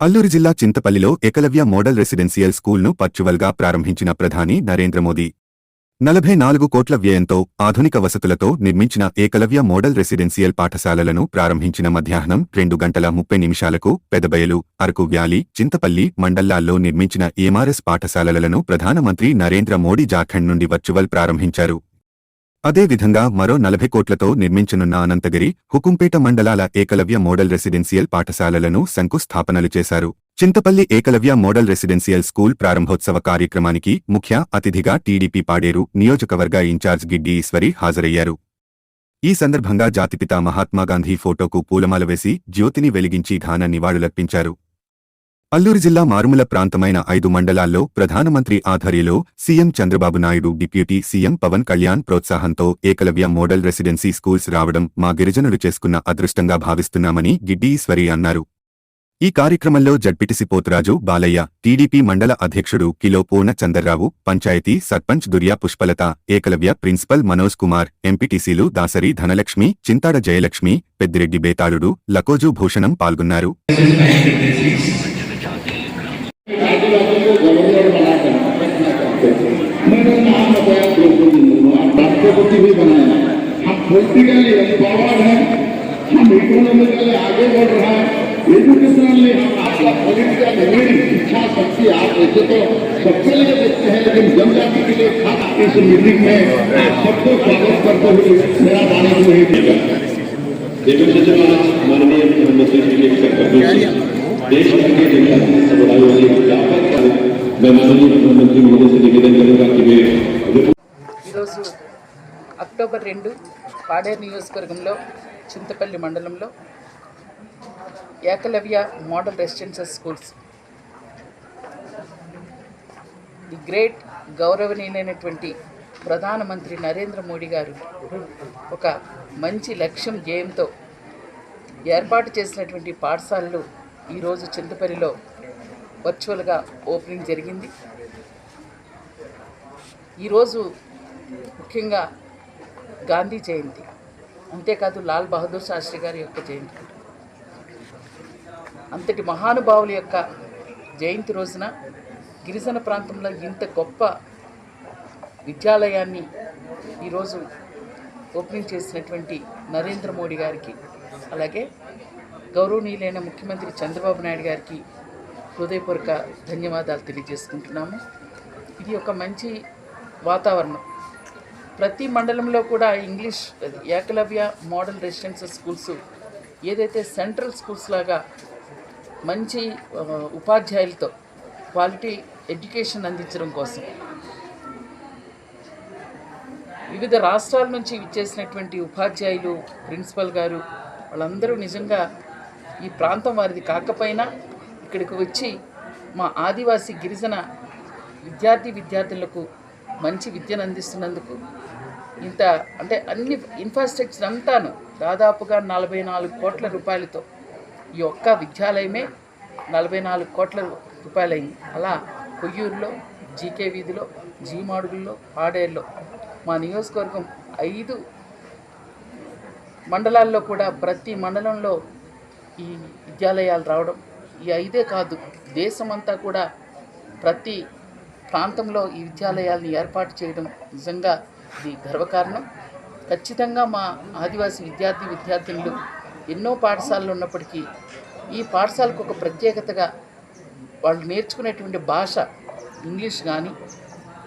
అల్లూరి జిల్లా చింతపల్లిలో Eklavya model residential స్కూల్ను పర్చువల్గా ప్రారంభించిన ప్రధాని నరేంద్ర మోదీ. నలభై నాలుగు కోట్ల వ్యయంతో ఆధునిక వసతులతో నిర్మించిన ఏకలవ్య మోడల్ రెసిడెన్షియల్ పాఠశాలలను ప్రారంభించిన మధ్యాహ్నం రెండు గంటల ముప్పై నిమిషాలకు పెదబయలు అరకు వ్యాలీ చింతపల్లి మండలాల్లో నిర్మించిన ఏమారెస్ పాఠశాలలను ప్రధానమంత్రి నరేంద్ర మోడీ జార్ఖండ్ నుండి వర్చువల్ ప్రారంభించారు. అదేవిధంగా మరో నలభై కోట్లతో నిర్మించనున్న అనంతగిరి హుకుంపేట మండలాల ఏకలవ్య మోడల్ రెసిడెన్షియల్ పాఠశాలలను శంకుస్థాపనలు చేశారు. Chintapalli Ekalavya model residential school ప్రారంభోత్సవ కార్యక్రమానికి ముఖ్య అతిథిగా టీడీపీ పాడేరు నియోజకవర్గ ఇన్ఛార్జ్ గిడ్డి ఈశ్వరి హాజరయ్యారు. ఈ సందర్భంగా జాతిపిత మహాత్మాగాంధీ ఫోటోకు పూలమాల వేసి జ్యోతిని వెలిగించి ఘాన నివాళులర్పించారు. అల్లూరి జిల్లా మారుమూల ప్రాంతమైన ఐదు మండలాల్లో ప్రధానమంత్రి ఆధ్వర్యంలో CM Chandrababu Naidu deputy CM Pawan Kalyan ప్రోత్సాహంతో ఏకలవ్య మోడల్ రెసిడెన్సీ స్కూల్స్ రావడం మా గిరిజనులు చేసుకున్న అదృష్టంగా భావిస్తున్నామని గిడ్డి ఈశ్వరి అన్నారు. ఈ కార్యక్రమంలో జడ్పిటిసి పోతురాజు బాలయ్య టీడీపీ మండల అధ్యక్షుడు కిలో పూర్ణచందర్రావు పంచాయతీ సర్పంచ్ దుర్యా పుష్పలత ఏకలవ్య ప్రిన్సిపల్ మనోజ్ కుమార్ ఎంపీటీసీలు దాసరి ధనలక్ష్మి చింతాడ జయలక్ష్మి పెద్దిరెడ్డి బేతాళుడు లకోజు భూషణం పాల్గొన్నారు. मैंने नाम बताया द्रौपदी मुर्मू आप राष्ट्रपति भी बनाया हम पॉलिटिकली एम्पावर्ड हैं हम इकोनॉमिकली आगे बढ़ रहे हैं एजुकेशनली आपका पॉलिटिकल मेमोरी शिक्षा शक्ति आप ऐसे तो सबके लिए देखते हैं लेकिन जनजाति के लिए खास इस मीटिंग में आप सबको स्वागत करते हुए मेरा वाणी को ही देखो सचिव आज माननीय प्रधानमंत्री जी के देश के जनता ఈరోజు అక్టోబర్ రెండు పాడేరు నియోజకవర్గంలో చింతపల్లి మండలంలో Ekalavya model residential schools. The great గౌరవనీయులైనటువంటి ప్రధానమంత్రి నరేంద్ర మోడీ గారు ఒక మంచి లక్ష్యం ధ్యేయంతో ఏర్పాటు చేసినటువంటి పాఠశాలలు ఈరోజు చింతపల్లిలో వర్చువల్గా ఓపెనింగ్ జరిగింది. ఈరోజు ముఖ్యంగా గాంధీ జయంతి అంతేకాదు లాల్ బహదూర్ శాస్త్రి గారి యొక్క జయంతి. అంతటి మహానుభావుల యొక్క జయంతి రోజున గిరిజన ప్రాంతంలో ఇంత గొప్ప విద్యాలయాన్ని ఈరోజు ఓపెనింగ్ చేసినటువంటి నరేంద్ర మోడీ గారికి అలాగే గౌరవనీయులైన ముఖ్యమంత్రి చంద్రబాబు నాయుడు గారికి హృదయపూర్వక ధన్యవాదాలు తెలియజేసుకుంటున్నాము. ఇది ఒక మంచి వాతావరణం. ప్రతి మండలంలో కూడా English Ekalavya model residential schools ఏదైతే సెంట్రల్ స్కూల్స్ లాగా మంచి ఉపాధ్యాయులతో క్వాలిటీ ఎడ్యుకేషన్ అందించడం కోసం వివిధ రాష్ట్రాల నుంచి విచ్చేసినటువంటి ఉపాధ్యాయులు ప్రిన్సిపల్ గారు వాళ్ళందరూ నిజంగా ఈ ప్రాంతం వారిది కాకపోయినా ఇక్కడికి వచ్చి మా ఆదివాసీ గిరిజన విద్యార్థి విద్యార్థులకు మంచి విద్యను అందిస్తున్నందుకు ఇంత అంటే అన్ని ఇన్ఫ్రాస్ట్రక్చర్ అంతాను దాదాపుగా నలభై నాలుగు కోట్ల రూపాయలతో ఈ ఒక్క విద్యాలయమే నలభై నాలుగు కోట్ల రూపాయలైంది. అలా కొయ్యూరులో జీకే వీధిలో జీమాడుగుల్లో పాడేరులో మా నియోజకవర్గం ఐదు మండలాల్లో కూడా ప్రతి మండలంలో ఈ విద్యాలయాలు రావడం ఈ ఐదే కాదు దేశమంతా కూడా ప్రతి ప్రాంతంలో ఈ విద్యాలయాల్ని ఏర్పాటు చేయడం నిజంగా ఇది గర్వకారణం. ఖచ్చితంగా మా ఆదివాసీ విద్యార్థి విద్యార్థినులు ఎన్నో పాఠశాలలు ఉన్నప్పటికీ ఈ పాఠశాలకు ఒక ప్రత్యేకతగా వాళ్ళు నేర్చుకునేటువంటి భాష ఇంగ్లీష్ కానీ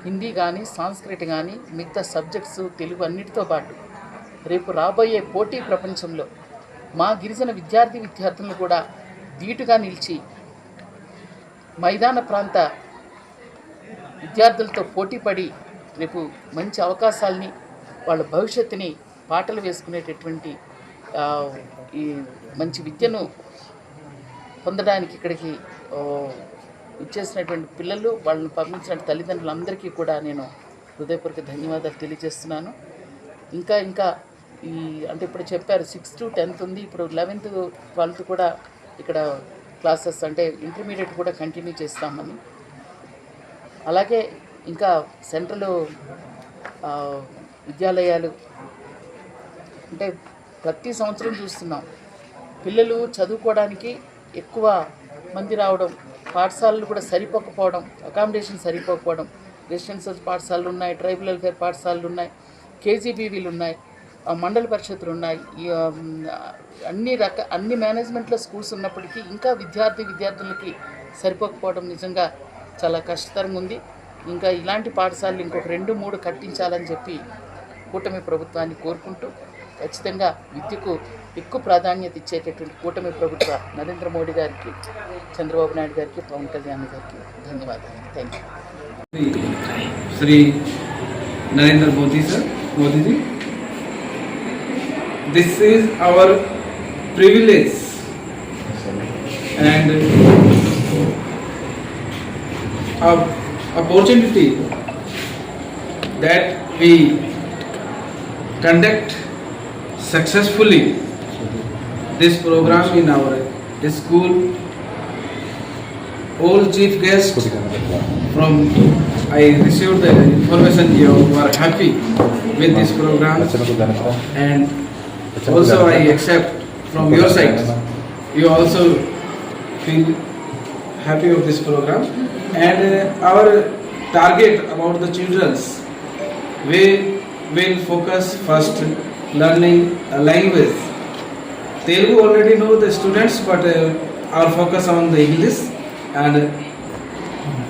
హిందీ కానీ సాంస్క్రిట్ కానీ మిగతా సబ్జెక్ట్స్ తెలుగు అన్నిటితో పాటు రేపు రాబోయే పోటీ ప్రపంచంలో మా గిరిజన విద్యార్థి విద్యార్థులను కూడా ధీటుగా నిలిచి మైదాన ప్రాంత విద్యార్థులతో పోటీపడి రేపు మంచి అవకాశాలని వాళ్ళ భవిష్యత్తుని పాటలు వేసుకునేటటువంటి ఈ మంచి విద్యను పొందడానికి ఇక్కడికి ఇచ్చేసినటువంటి పిల్లలు వాళ్ళని పంపించిన తల్లిదండ్రులందరికీ కూడా నేను హృదయపూర్వక ధన్యవాదాలు తెలియజేస్తున్నాను. ఇంకా ఇంకా ఈ అంటే ఇప్పుడు చెప్పారు సిక్స్త్ టు టెన్త్ ఉంది ఇప్పుడు లెవెన్త్ ట్వెల్త్ కూడా ఇక్కడ క్లాసెస్ అంటే ఇంటర్మీడియట్ కూడా కంటిన్యూ చేస్తామని. అలాగే ఇంకా సెంట్రల్ విద్యాలయాలు అంటే ప్రతి సంవత్సరం చూస్తున్నాం. పిల్లలు చదువుకోవడానికి ఎక్కువ మంది రావడం పాఠశాలలు కూడా సరిపోకపోవడం అకామిడేషన్ సరిపోకపోవడం. రెసిడెన్షియల్ పాఠశాలలు ఉన్నాయి ట్రైబల్ వెల్ఫేర్ పాఠశాలలు ఉన్నాయి కేజీబీవీలు ఉన్నాయి. మండల పరిషత్లు ఉన్నాయి. అన్ని రక అన్ని మేనేజ్మెంట్లో స్కూల్స్ ఉన్నప్పటికీ ఇంకా విద్యార్థి విద్యార్థులకి సరిపోకపోవడం నిజంగా చాలా కష్టతరంగా ఉంది. ఇంకా ఇలాంటి పాఠశాలలు ఇంకొక రెండు మూడు కట్టించాలని చెప్పి కూటమి ప్రభుత్వాన్ని కోరుకుంటూ ఖచ్చితంగా విద్యకు ఎక్కువ ప్రాధాన్యత ఇచ్చేటటువంటి కూటమి ప్రభుత్వ నరేంద్ర మోడీ గారికి చంద్రబాబు నాయుడు గారికి పవన్ కళ్యాణ్ గారికి ధన్యవాదాలు. Thank you Shri Narendra Modi sir Modiji. This is our privilege. And opportunity that we conduct successfully. This program in our school. All chief guests from I received the information you were happy with this program. And also I accept from your side. You also feel happy of this program. And uh, our target about the children's we will focus first learning a language. Telugu already know the students but uh, our focus on the English and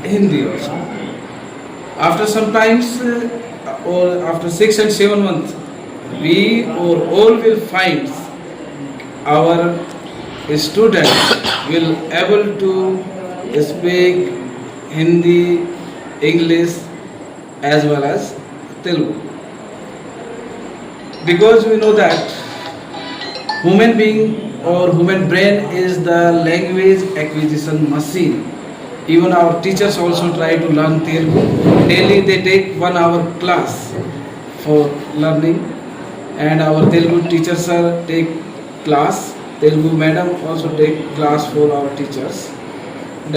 Hindi also. After some times uh, or after six and seven months, we or all will find our students will able to speak Hindi, English as well as Telugu. Because we know that human being or human brain is the language acquisition machine. Even our teachers also try to learn telugu. Daily they take one hour class for learning and our telugu teachers are take class. Telugu madam also take class for our teachers.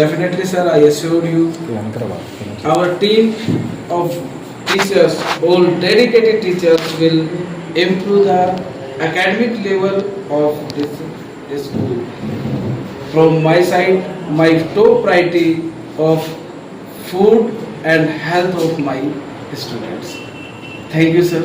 Definitely sir i assure you our team of teachers all dedicated teachers will improve the academic level of this, this school. From my side my top priority of food and health of my students. Thank you sir